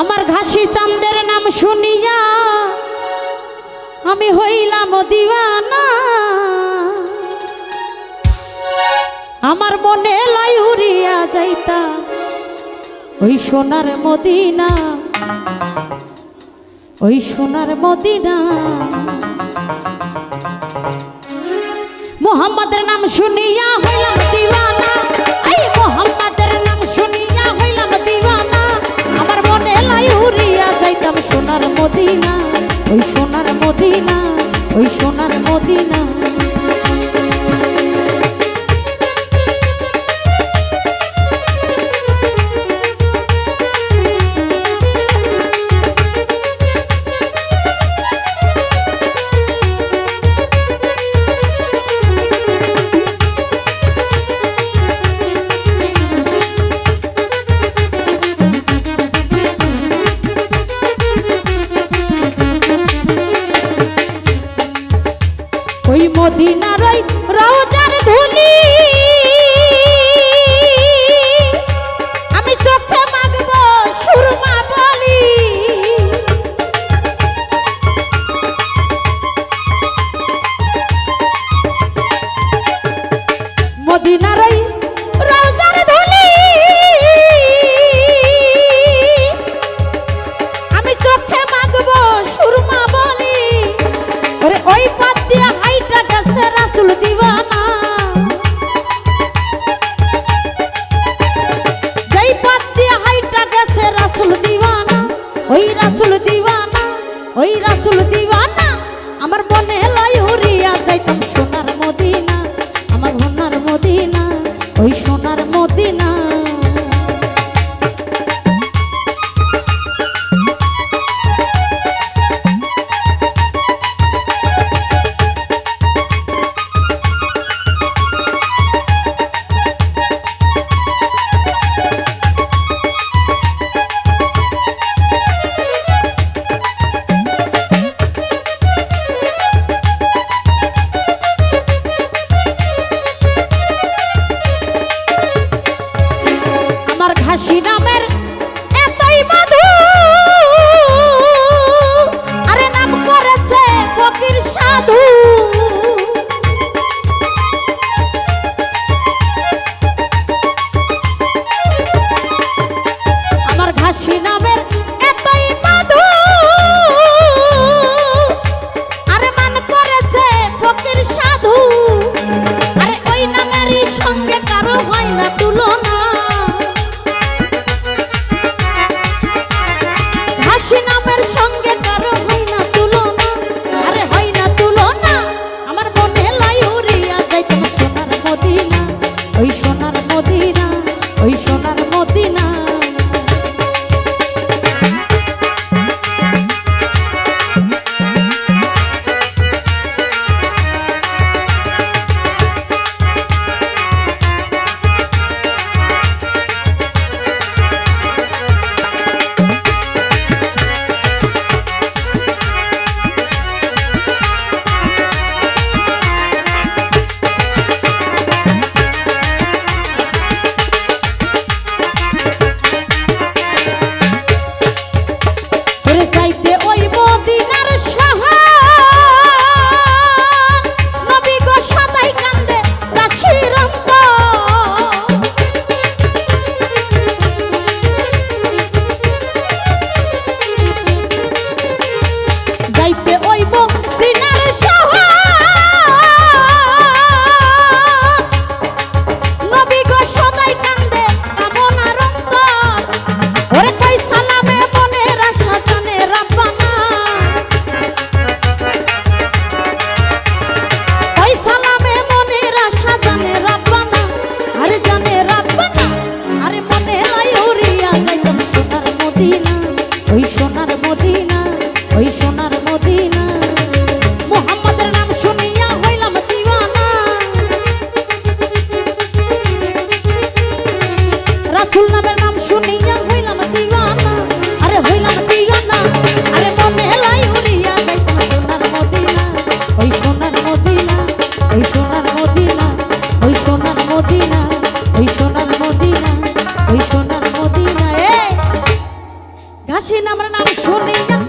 আমার ঘাসি চান্দের নাম শুনিয়া আমি হইলাম দিওয়ানা। আমার মনে লাই উড়িয়া যাইতা ওই সোনার মদিনা, ওই সোনার মদিনা। মোহাম্মদের নাম শুনিয়া হইলাম মদিনা ওই সোনার মদিনা ওই সোনার মদিনা। ওই মদিনার ওই রোজার ধুলি। ওই রাসুল দিওয়ানা, আমার বনে লয় উড়িয়া যাইতাম সোনার মদিনা, আমার সোনার মদিনা, ওই সোনার মদিনা শুনিয়া